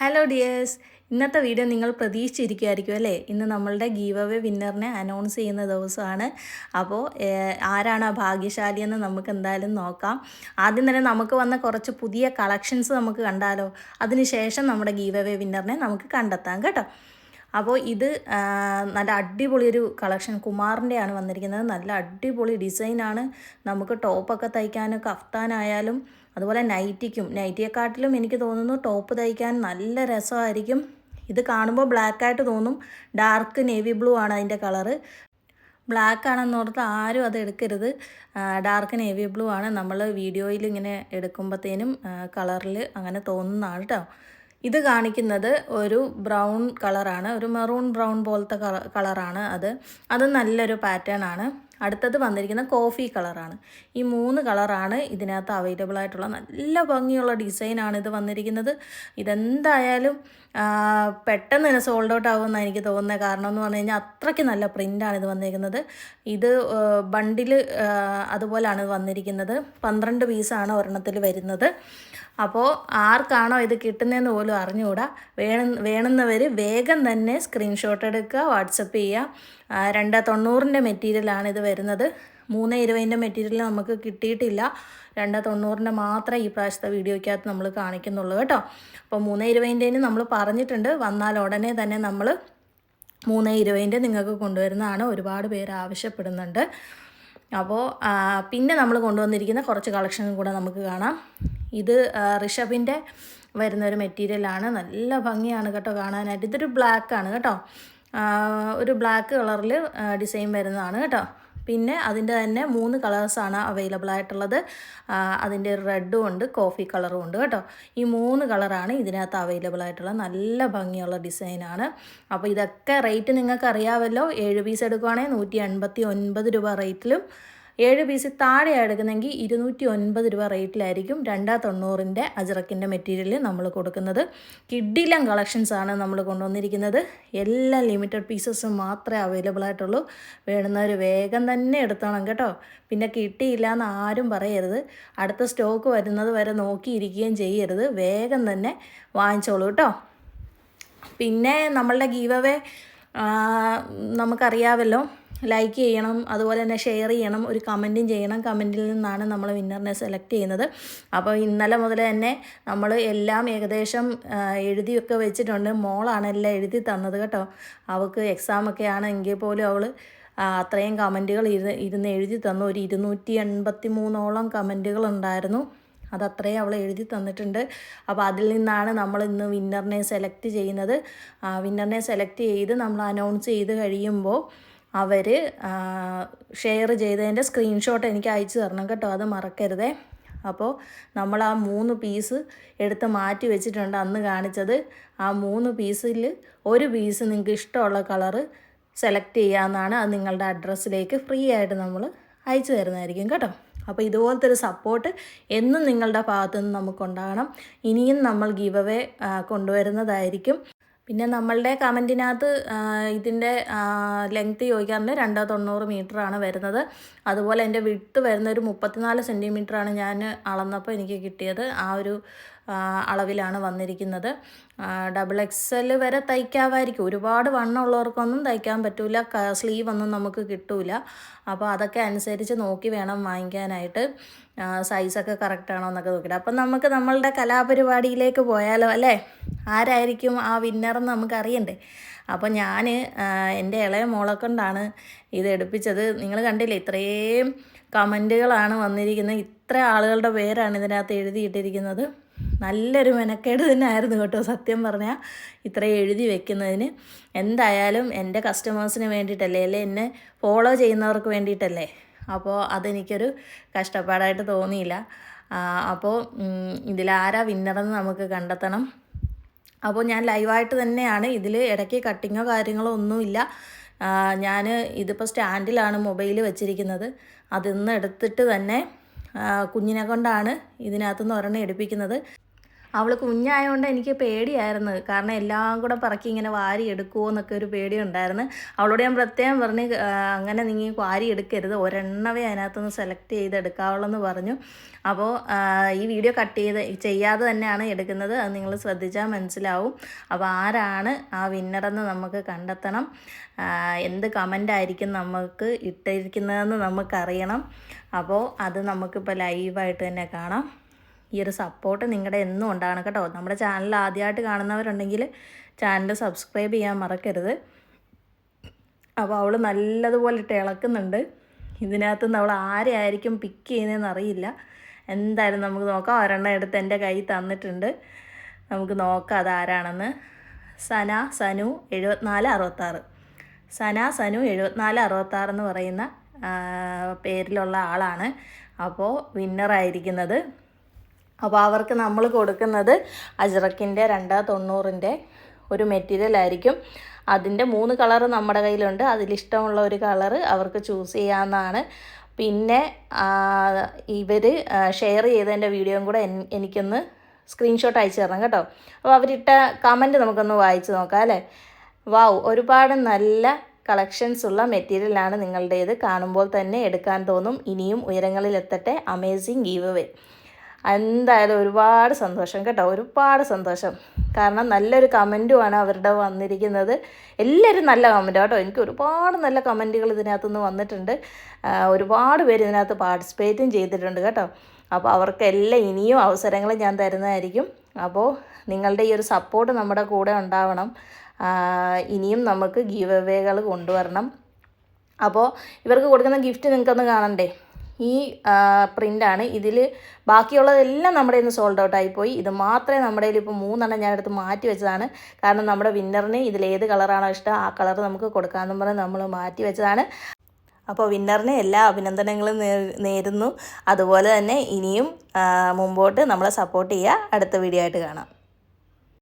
Hello dears ഇന്നത്തെ video നിങ്ങൾ പ്രതീക്ഷിച്ചിരിക്കുമായിരിക്കും അല്ലേ? ഇന്ന് നമ്മളുടെ ഗീവ് അവേ വിന്നറിനെ അനൗൺസ് ചെയ്യുന്ന ദിവസമാണ്. അപ്പോൾ ആരാണ് ആ ഭാഗ്യശാലി എന്ന് നമുക്ക് എന്തായാലും നോക്കാം. ആദ്യം തന്നെ നമുക്ക് വന്ന കുറച്ച് പുതിയ കളക്ഷൻസ് നമുക്ക് കണ്ടാലോ? അതിനുശേഷം നമ്മുടെ ഗീവ് അവേ വിന്നറിനെ നമുക്ക് കണ്ടെത്താം കേട്ടോ. അപ്പോൾ ഇത് നല്ല അടിപൊളി ഒരു കളക്ഷൻ. കുമാറിന്റെയാണ് വന്നിരിക്കുന്നത്. നല്ല അടിപൊളി ഡിസൈനാണ്. നമുക്ക് ടോപ്പൊക്കെ തയ്ക്കാൻ കഫ്താനായാലും അതുപോലെ നൈറ്റിക്കും. നൈറ്റിയെക്കാട്ടിലും എനിക്ക് തോന്നുന്നു ടോപ്പ് തയ്ക്കാൻ നല്ല രസമായിരിക്കും. ഇത് കാണുമ്പോൾ ബ്ലാക്ക് ആയിട്ട് തോന്നും. ഡാർക്ക് നേവി ബ്ലൂ ആണ് അതിന്റെ കളറ്. ബ്ലാക്ക് ആണെന്നോർത്ത് ആരും അത് എടുക്കരുത്. ഡാർക്ക് നേവി ബ്ലൂ ആണ്. നമ്മൾ വീഡിയോയിൽ ഇങ്ങനെ എടുക്കുമ്പോഴത്തേനും കളറിൽ അങ്ങനെ തോന്നുന്നതാണ് കേട്ടോ ഇത് കാണിക്കുന്നത് ഒരു ബ്രൗൺ കളറാണ് ഒരു മെറൂൺ ബ്രൗൺ പോലത്തെ കളറാണ് അത്. അത് നല്ലൊരു പാറ്റേൺ ആണ്. അടുത്തത് വന്നിരിക്കുന്ന കോഫി കളറാണ്. ഈ മൂന്ന് കളറാണ് ഇതിനകത്ത് അവൈലബിൾ ആയിട്ടുള്ള നല്ല ഭംഗിയുള്ള ഡിസൈനാണ് ഇത് വന്നിരിക്കുന്നത്. ഇതെന്തായാലും പെട്ടെന്ന് തന്നെ സോൾഡ് ഔട്ട് ആകുമെന്നാണ് എനിക്ക് തോന്നുന്നത്. കാരണം എന്ന് പറഞ്ഞു കഴിഞ്ഞാൽ അത്രയ്ക്ക് നല്ല പ്രിന്റാണ് ഇത് വന്നിരിക്കുന്നത്. ഇത് ബണ്ടിൽ അതുപോലാണ് വന്നിരിക്കുന്നത്. പന്ത്രണ്ട് പീസാണ് ഒരെണ്ണത്തിൽ വരുന്നത്. അപ്പോൾ ആർക്കാണോ ഇത് കിട്ടുന്നതെന്ന് പോലും അറിഞ്ഞുകൂടാ. വേണം വേണമെന്നവർ വേഗം തന്നെ സ്ക്രീൻഷോട്ട് എടുക്കുക വാട്സപ്പ് ചെയ്യുക. രണ്ട് തൊണ്ണൂറിന്റെ മെറ്റീരിയലാണ് ഇത് വരുന്നത്. മൂന്ന് ഇരുപതിന്റെ മെറ്റീരിയൽ നമുക്ക് കിട്ടിയിട്ടില്ല. രണ്ട് തൊണ്ണൂറിന്റെ മാത്രമേ ഈ പ്രാവശ്യത്തെ വീഡിയോയ്ക്കകത്ത് നമ്മൾ കാണിക്കുന്നുള്ളൂ കേട്ടോ. അപ്പോൾ മൂന്ന് ഇരുപതിന്റെന് നമ്മൾ പറഞ്ഞിട്ടുണ്ട്. വന്നാൽ ഉടനെ തന്നെ നമ്മൾ മൂന്ന് ഇരുപതിന്റെ നിങ്ങൾക്ക് കൊണ്ടുവരുന്നതാണ്. ഒരുപാട് പേര് ആവശ്യപ്പെടുന്നുണ്ട്. അപ്പോൾ പിന്നെ നമ്മൾ കൊണ്ടുവന്നിരിക്കുന്ന കുറച്ച് കളക്ഷനും കൂടെ നമുക്ക് കാണാം. ഇത് ഋഷഭിന്റെ വരുന്ന ഒരു മെറ്റീരിയലാണ്. നല്ല ഭംഗിയാണ് കേട്ടോ കാണാനായിട്ട്. ഇതൊരു ബ്ലാക്ക് ആണ് കേട്ടോ ഒരു ബ്ലാക്ക് കളറിൽ ഡിസൈൻ വരുന്നതാണ് കേട്ടോ. പിന്നെ അതിന്റെ തന്നെ മൂന്ന് കളേഴ്സാണ് അവൈലബിൾ ആയിട്ടുള്ളത് അതിന്റെ റെഡും ഉണ്ട് കോഫി കളറും ഉണ്ട് കേട്ടോ. ഈ മൂന്ന് കളറാണ് ഇതിനകത്ത് അവൈലബിൾ ആയിട്ടുള്ള നല്ല ഭംഗിയുള്ള ഡിസൈനാണ്. അപ്പോൾ ഇതൊക്കെ റേറ്റ് നിങ്ങൾക്ക് അറിയാമല്ലോ ഏഴ് പീസ് എടുക്കുവാണെങ്കിൽ നൂറ്റി രൂപ റേറ്റിലും ഏഴ് പീസ് താഴെയാണ് എടുക്കുന്നെങ്കിൽ ഇരുന്നൂറ്റി ഒൻപത് രൂപ റേറ്റിലായിരിക്കും രണ്ടാ തൊണ്ണൂറിന്റെ അജറക്കിന്റെ മെറ്റീരിയൽ നമ്മൾ കൊടുക്കുന്നത്. കിഡിലം കളക്ഷൻസാണ് നമ്മൾ കൊണ്ടുവന്നിരിക്കുന്നത്. എല്ലാ ലിമിറ്റഡ് പീസസും മാത്രമേ അവൈലബിൾ ആയിട്ടുള്ളൂ. വേണ്ടുന്നവർ വേഗം തന്നെ എടുത്തോണം കേട്ടോ. പിന്നെ കിട്ടിയില്ല എന്ന് ആരും പറയരുത്. അടുത്ത സ്റ്റോക്ക് വരുന്നത് വരെ നോക്കിയിരിക്കുകയും ചെയ്യരുത്. വേഗം തന്നെ വാങ്ങിച്ചോളൂ കേട്ടോ. പിന്നെ നമ്മളുടെ ഗീവ് അവേ നമുക്കറിയാമല്ലോ ലൈക്ക് ചെയ്യണം അതുപോലെ തന്നെ ഷെയർ ചെയ്യണം ഒരു കമന്റും ചെയ്യണം. കമന്റിൽ നിന്നാണ് നമ്മൾ വിന്നറിനെ സെലക്ട് ചെയ്യുന്നത്. അപ്പോൾ ഇന്നലെ മുതൽ തന്നെ നമ്മൾ എല്ലാം ഏകദേശം എഴുതിയൊക്കെ വെച്ചിട്ടുണ്ട്. മോളാണ് എല്ലാം എഴുതി തന്നത് കേട്ടോ. അവൾക്ക് എക്സാമൊക്കെ ആണെങ്കിൽ പോലും അവൾ അത്രയും കമന്റുകൾ ഇരുന്ന് ഇരുന്ന് എഴുതി തന്നു. ഒരു ഇരുന്നൂറ്റി എൺപത്തി മൂന്നോളം കമന്റുകൾ ഉണ്ടായിരുന്നു. അത് അത്രയും അവൾ എഴുതി തന്നിട്ടുണ്ട്. അപ്പോൾ അതിൽ നിന്നാണ് നമ്മൾ ഇന്ന് വിന്നറിനെ സെലക്ട് ചെയ്യുന്നത്. വിന്നറിനെ സെലക്ട് ചെയ്ത് നമ്മൾ അനൗൺസ് ചെയ്ത് കഴിയുമ്പോൾ അവർ ഷെയർ ചെയ്തതിന്റെ സ്ക്രീൻഷോട്ട് എനിക്ക് അയച്ചു തരണം കേട്ടോ അത് മറക്കരുതേ. അപ്പോൾ നമ്മൾ ആ മൂന്ന് പീസ് എടുത്ത് മാറ്റി വെച്ചിട്ടുണ്ട് അന്ന് കാണിച്ചത്. ആ മൂന്ന് പീസിൽ ഒരു പീസ് നിങ്ങൾക്ക് ഇഷ്ടമുള്ള കളറ് സെലക്ട് ചെയ്യാമെന്നാണ് അത് നിങ്ങളുടെ അഡ്രസ്സിലേക്ക് ഫ്രീ ആയിട്ട് നമ്മൾ അയച്ചു തരുന്നതായിരിക്കും കേട്ടോ. അപ്പോൾ ഇതുപോലത്തെ ഒരു സപ്പോർട്ട് എന്നും നിങ്ങളുടെ ഭാഗത്തു നിന്ന് നമുക്കുണ്ടാകണം ഇനിയും നമ്മൾ ഗീവ് അവേ കൊണ്ടുവരുന്നതായിരിക്കും. പിന്നെ നമ്മളുടെ കമന്റിനകത്ത് ഇതിന്റെ ലെങ്ത്ത് ചോദിക്കാറുണ്ട്. രണ്ടോ തൊണ്ണൂറ് ആണ് വരുന്നത്. അതുപോലെ എന്റെ വിട്ട് വരുന്ന ഒരു മുപ്പത്തിനാല് സെന്റിമീറ്ററാണ് ഞാൻ അളന്നപ്പോൾ എനിക്ക് കിട്ടിയത്. ആ ഒരു അളവിലാണ് വന്നിരിക്കുന്നത്. ഡബിൾ എക്സൽ വരെ തയ്ക്കാമായിരിക്കും. ഒരുപാട് വണ്ണമുള്ളവർക്കൊന്നും തയ്ക്കാൻ പറ്റില്ല സ്ലീവ് ഒന്നും നമുക്ക് കിട്ടില്ല അപ്പോൾ അതൊക്കെ അനുസരിച്ച് നോക്കി വേണം വാങ്ങിക്കാനായിട്ട്. സൈസൊക്കെ കറക്റ്റ് ആണോ എന്നൊക്കെ നോക്കിയിട്ട്. അപ്പം നമുക്ക് നമ്മളുടെ കലാപരിപാടിയിലേക്ക് പോയാലോ അല്ലേ? ആരായിരിക്കും ആ വിന്നറെന്ന് നമുക്കറിയണ്ടേ? അപ്പോൾ ഞാൻ എന്റെ ഇളയ മോളെ കൊണ്ടാണ് ഇത് എടുപ്പിച്ചത്. നിങ്ങൾ കണ്ടില്ലേ ഇത്രയും കമന്റുകളാണ് വന്നിരിക്കുന്നത്. ഇത്ര ആളുകളുടെ പേരാണ് ഇതിനകത്ത് എഴുതിയിട്ടിരിക്കുന്നത്. നല്ലൊരു മെനക്കേട് തന്നെയായിരുന്നു കേട്ടോ സത്യം പറഞ്ഞാൽ ഇത്രയും എഴുതി വെക്കുന്നതിന്. എന്തായാലും എന്റെ കസ്റ്റമേഴ്സിന് വേണ്ടിയിട്ടല്ലേ അല്ലെ? എന്നെ ഫോളോ ചെയ്യുന്നവർക്ക് വേണ്ടിയിട്ടല്ലേ? അപ്പോൾ അതെനിക്കൊരു കഷ്ടപ്പാടായിട്ട് തോന്നിയില്ല. അപ്പോൾ ഇതിലാരാ വിന്നറെന്ന് നമുക്ക് കണ്ടെത്തണം. അപ്പോൾ ഞാൻ ലൈവായിട്ട് തന്നെയാണ്. ഇതിൽ ഇടയ്ക്ക് കട്ടിങ്ങോ കാര്യങ്ങളോ ഒന്നുമില്ല. ഞാൻ ഇതിപ്പോൾ സ്റ്റാൻഡിലാണ് മൊബൈൽ വെച്ചിരിക്കുന്നത്. അതിൽ നിന്ന് എടുത്തിട്ട് തന്നെ കുഞ്ഞിനെ കൊണ്ടാണ് ഇതിനകത്തുനിന്ന് ഒരെണ്ണം എടുപ്പിക്കുന്നത്. അവൾ കുഞ്ഞായതുകൊണ്ട് എനിക്ക് പേടിയായിരുന്നു. കാരണം എല്ലാം കൂടെ പറക്കി ഇങ്ങനെ വാരി എടുക്കുമോ എന്നൊക്കെ ഒരു പേടി ഉണ്ടായിരുന്നു അവളോട് ഞാൻ പ്രത്യേകം പറഞ്ഞ് അങ്ങനെ നീ വാരി എടുക്കരുത്. ഒരെണ്ണവേ അതിനകത്തുനിന്ന് സെലക്ട് ചെയ്ത് എടുക്കാവുള്ളൂ എന്ന് പറഞ്ഞു അപ്പോൾ ഈ വീഡിയോ കട്ട് ചെയ്ത് ചെയ്യാതെ തന്നെയാണ് എടുക്കുന്നത്. അത് നിങ്ങൾ ശ്രദ്ധിച്ചാൽ മനസ്സിലാവും. അപ്പോൾ ആരാണ് ആ വിന്നറെന്ന് നമുക്ക് കണ്ടെത്തണം. എന്ത് കമന്റ് ആയിരിക്കും നമുക്ക് ഇട്ടിരിക്കുന്നതെന്ന് നമുക്കറിയണം. അപ്പോൾ അത് നമുക്കിപ്പോൾ ലൈവായിട്ട് തന്നെ കാണാം. ഈ ഒരു സപ്പോർട്ട് നിങ്ങളുടെ എന്നും ഉണ്ടാകണം കേട്ടോ. നമ്മുടെ ചാനൽ ആദ്യമായിട്ട് കാണുന്നവരുണ്ടെങ്കിൽ ചാനൽ സബ്സ്ക്രൈബ് ചെയ്യാൻ മറക്കരുത്. അപ്പോൾ അവൾ നല്ലതുപോലെ ഇട്ട് ഇളക്കുന്നുണ്ട്. ഇതിനകത്ത് നിന്ന് അവൾ ആരെയായിരിക്കും പിക്ക് ചെയ്യുന്നതെന്ന് അറിയില്ല. എന്തായാലും നമുക്ക് നോക്കാം. ഒരെണ്ണം എടുത്ത് എന്റെ കയ്യിൽ തന്നിട്ടുണ്ട്. നമുക്ക് നോക്കാം അതാരാണെന്ന് സന സനു എഴുപത്തിനാല് അറുപത്താറ്. സന സനു എഴുപത്തിനാല് അറുപത്താറ് എന്ന് പറയുന്ന പേരിലുള്ള ആളാണ്. അപ്പോൾ വിന്നറായിരിക്കുന്നത് അപ്പോൾ അവർക്ക് നമ്മൾ കൊടുക്കുന്നത് അജ്രക്കിന്റെ രണ്ട് തൊണ്ണൂറിന്റെ ഒരു മെറ്റീരിയൽ ആയിരിക്കും. അതിന്റെ മൂന്ന് കളറ് നമ്മുടെ കയ്യിലുണ്ട്. അതിലിഷ്ടമുള്ള ഒരു കളറ് അവർക്ക് ചൂസ് ചെയ്യാവുന്നതാണ്. പിന്നെ ഇവർ ഷെയർ ചെയ്തതിന്റെ വീഡിയോയും കൂടെ എനിക്കൊന്ന് സ്ക്രീൻഷോട്ട് അയച്ചു തരണം കേട്ടോ. അപ്പോൾ അവരിട്ട കമന്റ് നമുക്കൊന്ന് വായിച്ചു നോക്കാം അല്ലേ? വാവ് ഒരുപാട് നല്ല കളക്ഷൻസ് ഉള്ള മെറ്റീരിയലാണ് നിങ്ങളുടേത്. കാണുമ്പോൾ തന്നെ എടുക്കാൻ തോന്നും. ഇനിയും ഉയരങ്ങളിൽ എത്തട്ടെ. അമേസിങ് ഗീവ് അവേ എന്തായാലും ഒരുപാട് സന്തോഷം കേട്ടോ ഒരുപാട് സന്തോഷം. കാരണം നല്ലൊരു കമന്റുമാണ് അവരുടെ വന്നിരിക്കുന്നത്. എല്ലാവരും നല്ല കമന്റ് കേട്ടോ. എനിക്ക് ഒരുപാട് നല്ല കമന്റുകൾ ഇതിനകത്തുനിന്ന് വന്നിട്ടുണ്ട്. ഒരുപാട് പേര് ഇതിനകത്ത് പാർട്ടിസിപ്പേറ്റും ചെയ്തിട്ടുണ്ട് കേട്ടോ. അപ്പോൾ അവർക്കെല്ലാം ഇനിയും അവസരങ്ങൾ ഞാൻ തരുന്നതായിരിക്കും. അപ്പോൾ നിങ്ങളുടെ ഈ ഒരു സപ്പോർട്ട് നമ്മുടെ കൂടെ ഉണ്ടാവണം. ഇനിയും നമുക്ക് ഗീവ് അവേകൾ കൊണ്ടുവരണം. അപ്പോൾ ഇവർക്ക് കൊടുക്കുന്ന ഗിഫ്റ്റ് നിങ്ങൾക്കൊന്ന് കാണണ്ടേ? ഈ പ്രിന്റാണ് ഇതിൽ ബാക്കിയുള്ളതെല്ലാം നമ്മുടെ ഇന്ന് സോൾഡ് ഔട്ട് ആയിപ്പോയി ഇത് മാത്രമേ നമ്മുടെ കയ്യിൽ ഇപ്പോൾ മൂന്നെണ്ണം ഞാനെടുത്ത് മാറ്റി വെച്ചതാണ്. കാരണം നമ്മുടെ വിന്നറിന് ഇതിൽ ഏത് കളറാണോ ഇഷ്ടം ആ കളർ നമുക്ക് കൊടുക്കാമെന്നും പറഞ്ഞ് നമ്മൾ മാറ്റി വെച്ചതാണ്. അപ്പോൾ വിന്നറിന് എല്ലാ അഭിനന്ദനങ്ങളും നേരുന്നു. അതുപോലെ തന്നെ ഇനിയും മുമ്പോട്ട് നമ്മളെ സപ്പോർട്ട് ചെയ്യുക. അടുത്ത വീഡിയോ ആയിട്ട് കാണാം.